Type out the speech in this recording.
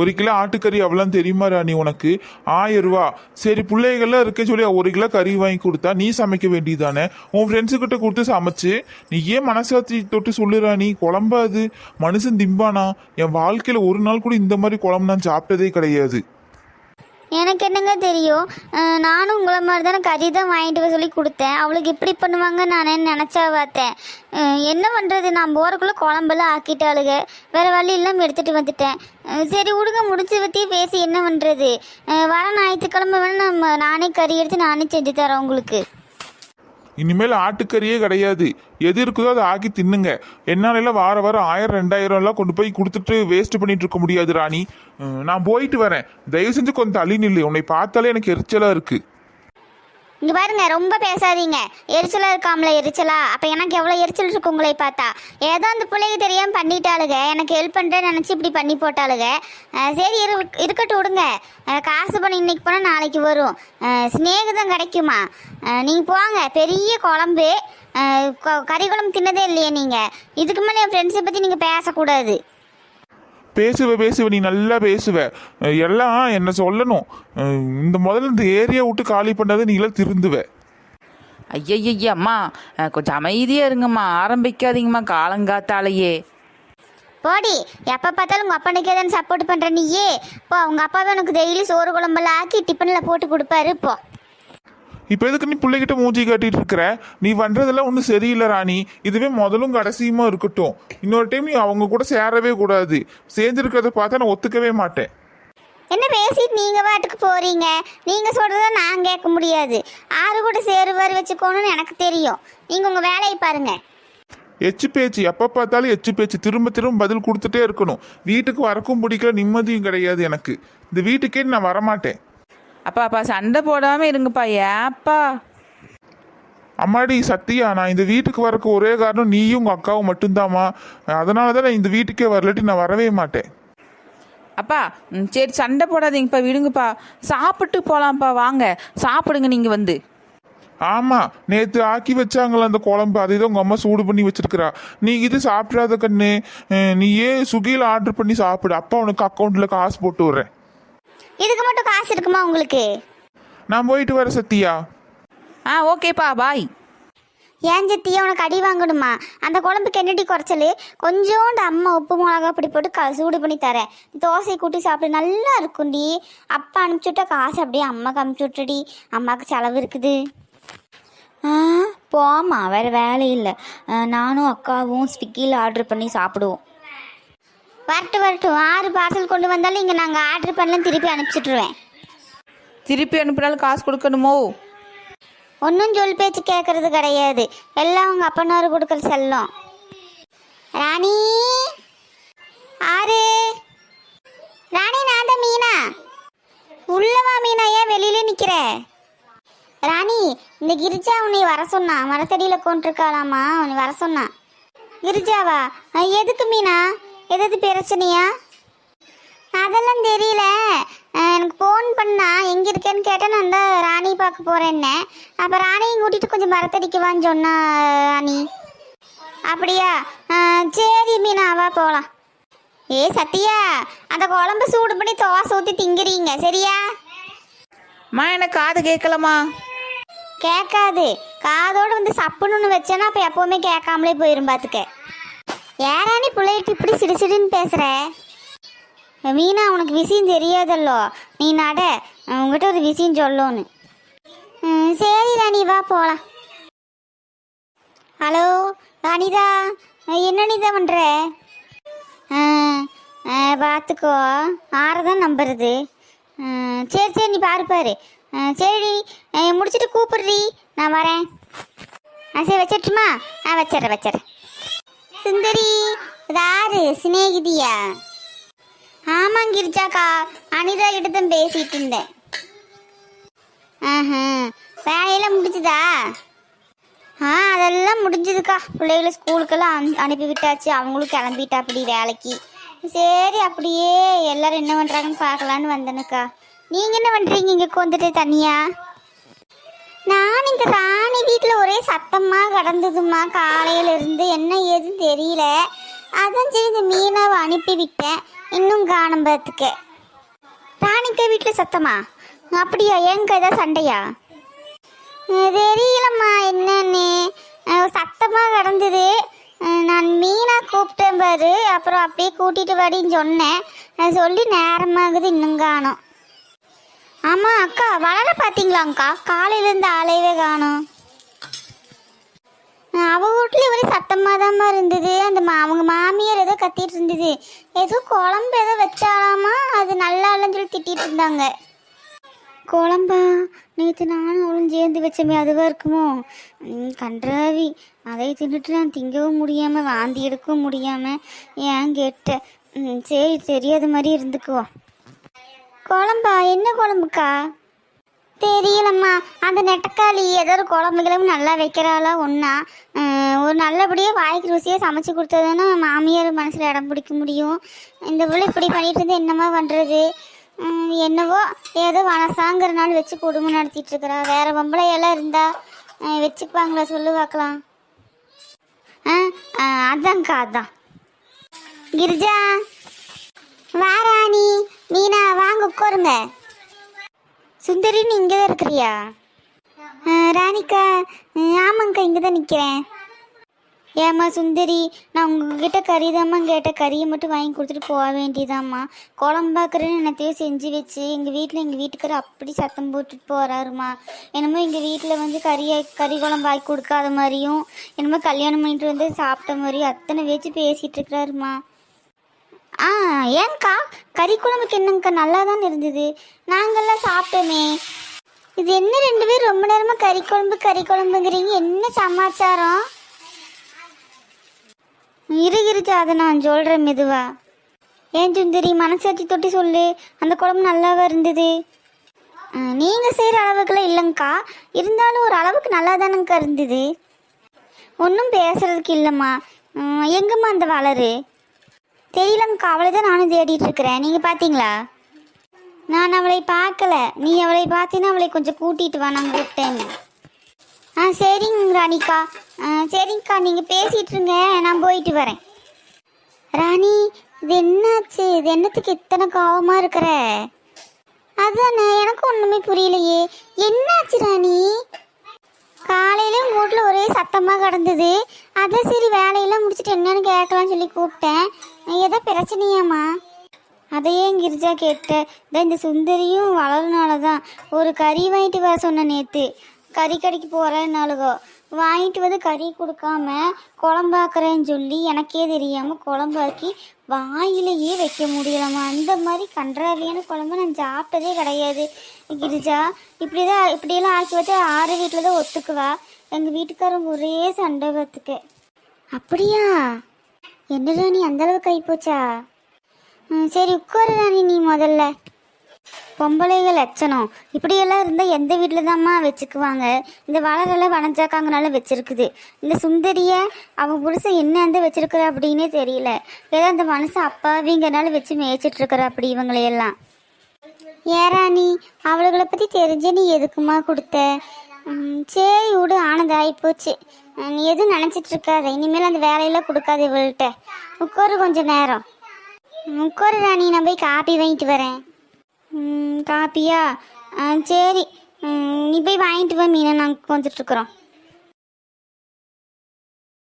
ஒரு கிலோ ஆட்டுக்கறி அவ்வளோ தெரியுமா ராணி உனக்கு? ஆயிரம் ரூபா. சரி பிள்ளைகள்லாம் இருக்க சொல்லி ஒரு கிலோ கறி வாங்கி கொடுத்தா நீ சமைக்க வேண்டியதானே உன் ஃப்ரெண்ட்ஸுக்கிட்ட கொடுத்து சமைச்சு நீ ஏன் மனசாட்சி தொட்டு சொல்லு நீ குழம்பாது. மனுஷன் திம்பானா? என் வாழ்க்கையில் ஒரு நாள் கூட இந்த மாதிரி குழம்பு நான் சாப்பிட்டதே கிடையாது. எனக்கு என்னங்க தெரியும்? நானும் உங்களை மாதிரி தானே கறி தான் வாங்கிட்டு வர சொல்லி கொடுத்தேன். அவளுக்கு இப்படி பண்ணுவாங்க நான் நினச்சா பார்த்தேன். என்ன பண்ணுறது நான் போகிறக்குள்ளே குழம்பெல்லாம் ஆக்கிட்டாளுங்க வேறு வழி இல்லாமல் எடுத்துகிட்டு வந்துட்டேன். சரி விடுங்க முடிச்சு பற்றி பேசி என்ன பண்ணுறது வர ஞாயிற்றுக்கிழமை வேணால் நம்ம நானே கறி எடுத்து நானே செஞ்சு தரேன் உங்களுக்கு. இனிமேல் ஆட்டுக்கறியே கிடையாது. எது இருக்குதோ அதை ஆக்கி தின்னுங்க. என்னால எல்லாம் வார வாரம் ஆயிரம் ரெண்டாயிரம் எல்லாம் கொண்டு போய் கொடுத்துட்டு வேஸ்ட் பண்ணிட்டு இருக்க முடியாது ராணி. நான் போயிட்டு வரேன். தயவு செஞ்சு கொஞ்சம் தள்ளி நில்லு. உன்னை பார்த்தாலே எனக்கு எரிச்சலா இருக்கு. இங்கே பாருங்க ரொம்ப பேசாதீங்க. எரிச்சலாக இருக்காமல எரிச்சலா. அப்போ எனக்கு எவ்வளோ எரிச்சல் இருக்கு உங்களை பார்த்தா. ஏதோ அந்த பிள்ளைக்கு தெரியாமல் பண்ணிட்டாளுங்க. எனக்கு ஹெல்ப் பண்ணுறேன்னு நினச்சி இப்படி பண்ணி போட்டாளுங்க. சரி இரு இருக்கட்டும் விடுங்க. காசு பணம் இன்னைக்கு போனால் நாளைக்கு வரும். அஹ் கிடைக்குமா? நீங்கள் போங்க. பெரிய குழம்பு. கறி குழம்பு தின்னதே இல்லையே நீங்கள் இதுக்கு மேலே என் ஃப்ரெண்ட்ஸை பற்றி நீங்கள் பேசக்கூடாது. பேசுவ பேசுவ நீ நல்லா பேசுவ. எல்லாம் என்ன சொல்லணும். இந்த முதல்ல இந்த ஏரியா விட்டு காலி பண்ணாத நீ எல்லாம் திருந்துவ. ஐயய்ய அம்மா கொஞ்சம் அமைதியாக இருங்கம்மா. ஆரம்பிக்காதீங்கம்மா காலங்காத்தாலேயே. போடி எப்போ பார்த்தாலும் உங்கள் அப்பனுக்கே தானே சப்போர்ட் பண்ணுற நீயே. போ உங்கள் அப்பாவே உனக்கு டெய்லி சோறு குழம்பெல்லாம் ஆக்கி டிஃபனில் போட்டு கொடுப்பாரு போ. இப்போ எதுக்கு நீ பிள்ளைகிட்ட மூஞ்சி காட்டிட்டு இருக்கிற? நீ பண்றதெல்லாம் ஒன்றும் சரியில்லை ராணி. இதுவே முதலும் கடைசியுமா இருக்கட்டும். இன்னொரு டைம் நீ அவங்க கூட சேரவே கூடாது. சேர்ந்துருக்கிறத பார்த்தா நான் ஒத்துக்கவே மாட்டேன். என்ன பேசிட்டு நீங்கள் பாட்டுக்கு போகிறீங்க நீங்கள் சொல்கிறத நான் கேட்க முடியாது. ஆறு கூட சேருவார் வச்சுக்கோணும்னு எனக்கு தெரியும். நீங்கள் உங்கள் வேலையை பாருங்க. எச்சு பேச்சு எப்போ பார்த்தாலும் எச்சு பேச்சு. திரும்ப திரும்ப பதில் கொடுத்துட்டே இருக்கணும். வீட்டுக்கு வரக்கும் பிடிக்கல நிம்மதியும் கிடையாது எனக்கு. இந்த வீட்டுக்கே நான் வரமாட்டேன். அப்பா அப்பா சண்டை போடாமல் இருங்கப்பா. ஏப்பா? அம்மாடி சத்தியா நான் இந்த வீட்டுக்கு வரக்கு ஒரே காரணம் நீயும் உங்கள் அக்காவும் மட்டும்தாம்மா. அதனால தான் நான் இந்த வீட்டுக்கே வரலட்டி நான் வரவே மாட்டேன். அப்பா சரி சண்டை போடாதீங்கப்பா விடுங்கப்பா. சாப்பிட்டு போகலாம்ப்பா வாங்க. சாப்பிடுங்க நீங்கள் வந்து. ஆமாம் நேற்று ஆக்கி வச்சாங்களே அந்த குழம்பு அதை தான் உங்கள் அம்மா சூடு பண்ணி வச்சிருக்கிறா. நீ இது சாப்பிடாத கண்ணு நீ ஏன் சுகியில் ஆர்டர் பண்ணி சாப்பிடு. அப்பா உனக்கு அக்கௌண்ட்டில் காசு போட்டு விட்றேன். இதுக்கு மட்டும் காசு இருக்குமா உங்களுக்கு? நான் போயிட்டு வரேன் சத்தியா ஆ ஓகேப்பா பாய். ஏன் சத்தியா உனக்கு அடி வாங்கணுமா? அந்த குழம்புக்கு என்னடி குறைச்சல்? கொஞ்சோண்டு அம்மா உப்பு மிளகா அப்படி போட்டு க சூடு பண்ணி தரேன். தோசையை கூட்டி சாப்பிடு நல்லா இருக்கும்டி. அப்பா அனுப்பிச்சுட்டா காசு அப்படியே அம்மாக்கு அனுப்பிச்சு விட்டுடி அம்மாவுக்கு செலவு இருக்குது. ஆ போம்மா வேறு வேலை இல்லை. நானும் அக்காவும் ஸ்விக்கியில் ஆர்டர் பண்ணி சாப்பிடுவோம். வரட்டும் வரட்டும். ஆறு பார்சல் கொண்டு வந்தாலும் இங்கே நாங்கள் ஆர்டர் பண்ணலாம் திருப்பி அனுப்பிச்சிட்ருவேன் திருப்பி அனுப்பினாலும் காசு கொடுக்கணுமோ? ஒன்றும் சொல் பேச்சு கேட்கறது கிடையாது. எல்லாம் உங்கள் அப்பனாரு கொடுக்குற செல்லம். ராணி? ஆறு? ராணி நான் தான் மீனா. உள்ளவா மீனா? ஏன் வெளியில நிற்கிற ராணி இந்த கிரிஜா உன்னை வர சொன்னா. மரத்தடியில் கொண்டிருக்காளாமா உன்னை வர சொன்னா. கிரிஜாவா? எதுக்கு மீனா? எதாவது பிரச்சனையா? அதெல்லாம் தெரியல. எனக்கு ஃபோன் பண்ணா எங்கே இருக்கேன்னு கேட்டேன் நான் தான் ராணி பார்க்க போகிறேன்னே அப்போ ராணியும் கூட்டிகிட்டு கொஞ்சம் மரத்தடிக்குவான்னு சொன்னா ராணி. அப்படியா? சரி மீனா வா போகலாம் ஏ சத்யா அந்த குழம்பு சூடு பண்ணி தோசை ஊற்றி திங்கிறீங்க சரியா? அம்மா எனக்கு காது கேட்கலம்மா? கேட்காது. காதோடு வந்து சப்புன்னு ஒன்று வச்சேன்னா அப்போ எப்போவுமே கேட்காமலே போயிரும் பார்த்துக்க ஏறானி பிள்ளைகிட்ட இப்படி சிடு சிடுன்னு பேசுகிற மீனா உனக்கு விஷயம் தெரியாதல்லோ? நீ நட உங்ககிட்ட ஒரு விஷயம் சொல்லோன்னு சரி ராணி வா போகலாம் ஹலோ அனிதா என்ன நீதா பண்ணுற பார்த்துக்கோ ஆறதான் நம்புறது. சரி சரி நீ பாரு பாரு. சரி முடிச்சுட்டு கூப்பிடுறி. நான் வரேன். ஆ சரி வச்சிட்டுமா ஆ வச்சிட்றேன் வச்சிட்றேன். சுந்தரி யாரு சிநேகிதியா. ஆமாங்க கிரிஜாக்கா அனிதா கிட்ட தான் பேசிட்டு இருந்தேன். ஆஹா வேலையெல்லாம் முடிஞ்சுதா? ஆ அதெல்லாம் முடிஞ்சதுக்கா. பிள்ளைகளை ஸ்கூலுக்கெல்லாம் அனு- அனுப்பி விட்டாச்சு அவங்களும் கிளம்பிட்டா அப்படி வேலைக்கு. சரி அப்படியே எல்லாரும் என்ன பண்ணுறாங்கன்னு பார்க்கலான்னு வந்தேனுக்கா. நீங்கள் என்ன பண்ணுறீங்க இங்கே வந்துட்டு தனியாக நான் இந்த ராணி வீட்டில் ஒரே சத்தமாக கடந்ததுமா காலையில இருந்து என்ன ஏதுன்னு தெரியல. அதான் சரி இந்த மீனாவை அனுப்பி விட்டேன். இன்னும் காணும் பார்த்துக்க ராணிக்க வீட்டில் சத்தமா? அப்படியா? எங்க ஏதாவது சண்டையா? தெரியலம்மா என்னன்னு. சத்தமாக கடந்தது. கிடந்தது நான் மீனா கூப்பிட்டேன் பாரு. அப்புறம் அப்படியே கூட்டிகிட்டு வாடின்னு சொன்னேன். சொல்லி நேரமாகுது இன்னும் காணும். ஆமா அக்கா வளர பாத்தீங்களாங்க்கா காலையில இருந்து ஆளையவே காணோம். அஹ் அவ வீட்லயும் ஒரே சத்தமாதாம்மா இருந்தது. அந்த மா அவங்க மாமியார் ஏதோ கத்திட்டு இருந்தது. ஏதோ குழம்பு ஏதோ வச்சாலாமா அது நல்லா இல்லைன்னு சொல்லி திட்டிட்டு இருந்தாங்க. குழம்பா? நேற்று நானும் அவளும் சேர்ந்து வச்சோமே அதுவாக இருக்குமோ? ம், கன்றாவி அதை தின்னுட்டு நான் திங்கவும் முடியாமல் வாந்தி எடுக்கவும் முடியாமல் ஏன் கேட்டேன் ம், சரி தெரியாத மாதிரி இருந்துக்குவோம் குழம்பா? என்ன குழம்புக்கா? தெரியலம்மா. அந்த நெட்டக்காளி ஏதோ ஒரு குழம்பு கிளம்பு நல்லா வைக்கிறாளா ஒன்றா ஒரு நல்லபடியாக வாய்க்கு ருசியாக சமைச்சு கொடுத்ததுன்னா மாமியார் மனசில் இடம் பிடிக்க முடியும். இந்த பிள்ளை இப்படி பண்ணிட்டு இருந்து என்னம்மா பண்ணுறது என்னவோ ஏதோ மனசாங்கிறனால வச்சு குடும்பம் நடத்திட்டு இருக்கிறா. வேற பொம்பளை எல்லாம் இருந்தா வச்சுப்பாங்களா? சொல்லு பார்க்கலாம். ஆ அதான்க்கா அதான். கிரிஜா வா ராணி மீனா வாங்க உட்காருங்க. சுந்தரி நீ இங்கே தான் இருக்கிறியா ராணிக்கா ஆமாங்கக்கா இங்கே தான் நிற்கிறேன் ஏம்மா சுந்தரி நான் உங்ககிட்ட கறி தாம்மா கேட்ட கறியை மட்டும் வாங்கி கொடுத்துட்டு போக வேண்டியதாம்மா. குழம்பாக்குறேன்னு என்னத்தையோ செஞ்சு வச்சு எங்கள் வீட்டில் எங்கள் வீட்டுக்கார அப்படி சத்தம் போட்டுட்டு போகிறாருமா என்னமோ எங்கள் வீட்டில் வந்து கறியை கறி குழம்பு ஆக்கி கொடுக்காத மாதிரியும் என்னமோ கல்யாணம் பண்ணிட்டு வந்து சாப்பிட்ட மாதிரியும் அத்தனை வச்சு பேசிகிட்டு இருக்கிறாருமா. ஆ ஏன்க்கா கறி குழம்புக்கு என்னங்கக்கா நல்லா தான் இருந்தது. நாங்கள்லாம் சாப்பிட்டோமே. இது என்ன ரெண்டு பேரும் ரொம்ப நேரமாக கறி குழம்பு கறி குழம்புங்கிறீங்க? என்ன சமாச்சாரம்? இருகிருச்சு அதை நான் சொல்கிறேன் மெதுவா. ஏன் சுந்தரி மனசாட்சி தொட்டி சொல்லு. அந்த குழம்பு நல்லாவா இருந்தது? நீங்கள் செய்கிற அளவுக்குலாம் இல்லைங்க்கா இருந்தாலும் ஒரு அளவுக்கு நல்லா தானங்க்கா இருந்தது. ஒன்றும் பேசுறதுக்கு இல்லைம்மா. எங்கம்மா அந்த வளரு? தெரியலங்கக்கா அவளை தான் நானும் தேடிட்டு இருக்கிறேன் நீங்கள் பார்த்தீங்களா நான் அவளை பார்க்கல. நீ அவளை பார்த்தீங்கன்னா அவளை கொஞ்சம் கூட்டிகிட்டு வா நான் கூப்பிட்டேன். ஆ சரிங்க ராணிக்கா. ஆ சரிங்கக்கா நீங்கள் பேசிகிட்டு இருங்க நான் போயிட்டு வரேன். ராணி இது என்னாச்சு? இது என்னத்துக்கு இத்தனை கோவமாக இருக்கிற? அதுதானே எனக்கு ஒன்றுமே புரியலையே. என்னாச்சு ராணி? காலையில உங்கள் வீட்டில் ஒரே சத்தமாக கிடந்தது. அதான் சரி வேலையெல்லாம் முடிச்சுட்டு என்னன்னு கேட்கலாம்னு சொல்லி கூப்பிட்டேன். ஏதோ பிரச்சனையாம்மா. அதையே கிரிஜா கேட்டேன் இதான் இந்த சுந்தரியும் வளரனால தான் ஒரு கறி வாங்கிட்டு வர சொன்னேன் நேற்று கறி கடைக்கு போகிறேன்னாலுகோ வாங்கிட்டு வந்து கறி கொடுக்காம குழம்பாக்குறேன்னு சொல்லி எனக்கே தெரியாமல் குழம்பாக்கி வாயிலேயே வைக்க முடியலம்மா. அந்த மாதிரி கன்றாவியான குழம்பு நான் சாப்பிட்டதே கிடையாது. கிரிஜா இப்படி தான் இப்படியெல்லாம் ஆக்கி வச்சு ஆறு வீட்டில் தான் ஒத்துக்குவா? எங்கள் வீட்டுக்காரங்க ஒரே சண்டை பார்த்துக்க. அப்படியா? என்ன ராணி அந்த அளவுக்கு ஆகிப்போச்சா சரி உட்காரு ராணி நீ முதல்ல. பொம்பளைகள் லட்சணம். இப்படியெல்லாம் இருந்தால் எந்த வீட்டில் தாம்மா வச்சுக்குவாங்க? இந்த வளரெல்லாம் வனஞ்சாக்காங்கனால வச்சுருக்குது. இந்த சுந்தரிய அவன் புருஷன் என்ன அந்த வச்சுருக்குற அப்படின்னே தெரியல. ஏதோ அந்த மனுஷன் அப்பாவிங்கனால வச்சு மேய்ச்சிட்ருக்குற அப்படி இவங்களையெல்லாம். ஏராணி அவளுகளை பற்றி தெரிஞ்சு நீ எதுக்குமா கொடுத்த? சரி விடு ஆனது ஆகிப்போச்சு நீ எதுவும் நினச்சிட்டு இருக்காத இனிமேல் அந்த வேலையெல்லாம் கொடுக்காது இவள்கிட்ட. உட்காரு கொஞ்சம் நேரம். உட்காரு ராணி நான் போய் காப்பி வாங்கிட்டு வரேன். காப்பியா? ஆ, சரி. நீ போய் வாங்கிட்டு வா மீனை. நாங்கள் கொஞ்சிட்ருக்குறோம்